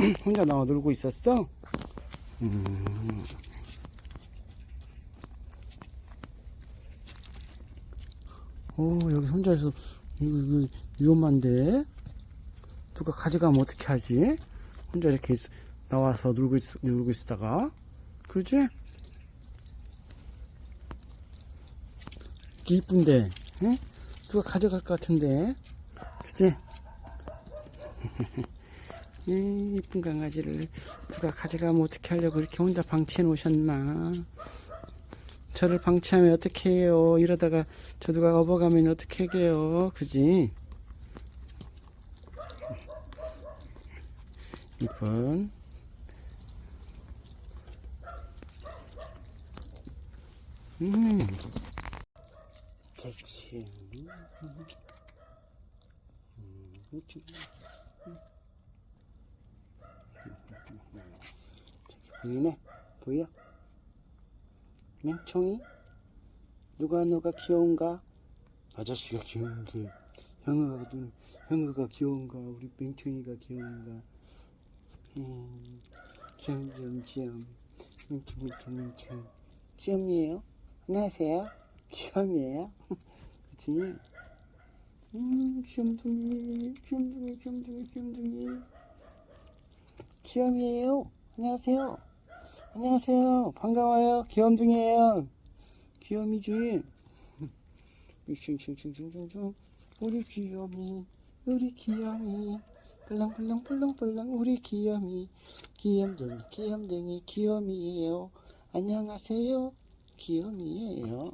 혼자 나와 놀고 있었어? 음. 오, 여기 혼자서, 이거, 이거 위험한데? 누가 가져가면 어떻게 하지? 혼자 이렇게 있- 나와서 놀고, 있, 놀고 있다가. 그지? 이쁜데, 응? 누가 가져갈 것 같은데? 그지? 이 이쁜 강아지를 누가 가져가면 어떻게 하려고 이렇게 혼자 방치해 놓으셨나? 저를 방치하면 어떻게 해요? 이러다가 저 누가 업어가면 어떻게 해요? 그지? 이쁜 음 그렇지 음, 이렇게. 보이네? 보여? 맹청이? 누가 누가 귀여운가? 아저씨가 귀여운 게 형아가 누 형아가 귀여운가? 우리 맹청이가 귀여운가? 음, 귀염귀염 귀염 맹청 맹청 맹청 귀염이에요? 안녕하세요 귀염이에요? 그치? 음 귀염둥이 귀염둥이 귀염둥이 귀염둥이 귀염이에요 안녕하세요 안녕하세요. 반가워요. 귀염둥이에요. 귀염이지. 싱싱싱싱싱싱 우리 귀염이 우리 귀염이 벌렁벌렁벌렁벌렁 우리 귀염이 귀염둥이 귀염둥이 귀염이에요. 안녕하세요. 귀염이에요.